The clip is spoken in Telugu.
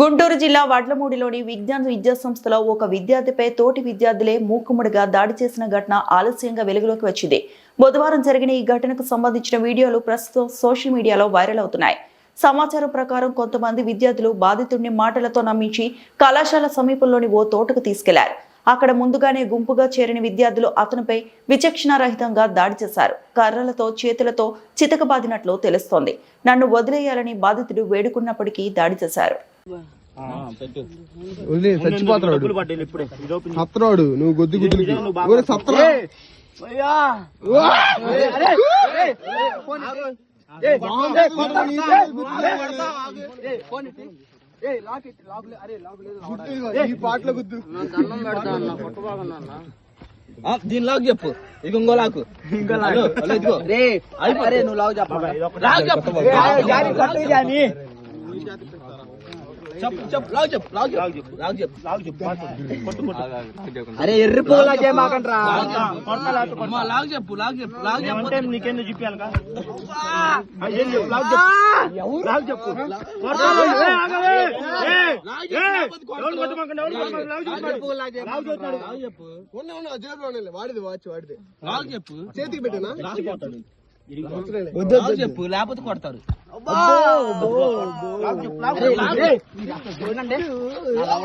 గుంటూరు జిల్లా వడ్లమూడిలోని విజ్ఞాన విద్యా సంస్థలో ఒక విద్యార్థిపై తోటి విద్యార్థులే మూకుముడిగా దాడి చేసిన ఘటన ఆలస్యంగా వెలుగులోకి వచ్చింది. బుధవారం జరిగిన ఈ ఘటనకు సంబంధించిన వీడియోలు ప్రస్తుతం సోషల్ మీడియాలో వైరల్ అవుతున్నాయి. సమాచారం ప్రకారం కొంతమంది విద్యార్థులు బాధితుడిని మాటలతో నమ్మించి కళాశాల సమీపంలోని ఓ తోటకు తీసుకెళ్ళారు. అక్కడ ముందుగానే గుంపుగా చేరిన విద్యార్థులు అతనిపై విచక్షణారహితంగా దాడి చేశారు. కర్రలతో చేతులతో చితకబాదినట్లు తెలుస్తోంది. నన్ను వదిలేయాలని బాధితుడు వేడుకున్నప్పటికీ దాడి చేశారు. వదిలే చచ్చిపోతున్నాడు. సత్రాడు నువ్వు గొద్దు గుద్దులకి సత్రా ఈ పాటలో గుద్దు. దీని లాగు చెప్పు. ఇక ఇంకో లాగు హలో, హలో, ఇదిగో. అరే నువ్వు లాగు చెప్పు. చెప్పు. చెప్పు లాగు చెప్పు లాగు చెప్పు లాగు చెప్పు లావు చెప్పు కొట్టు కొట్టు అరే ఎర్రి అమ్మా, లాగు చెప్పు లాగు చెప్పు లాగు చెప్పు ఏమంటే నీకేందో చూపించాలిగా ఏం చెప్పు లావు చెప్పు లావు చెప్పు కొడతాను. ఏ, ఆగవే. ఏ, ఏ, ఎవరు కొట్టమాకండి, ఎవరు కొట్టమాకండి, లావు చెప్తున్నాడు. లావు చెప్తున్నాడు. ఉన్న ఉన్న జేబులో ఉన్నలే. వాడిది వాచ్ వాడిది లాగు చెప్పు చేతికి పెట్టానా లాగు చెప్పు లేకపోతే కొడతారు లావు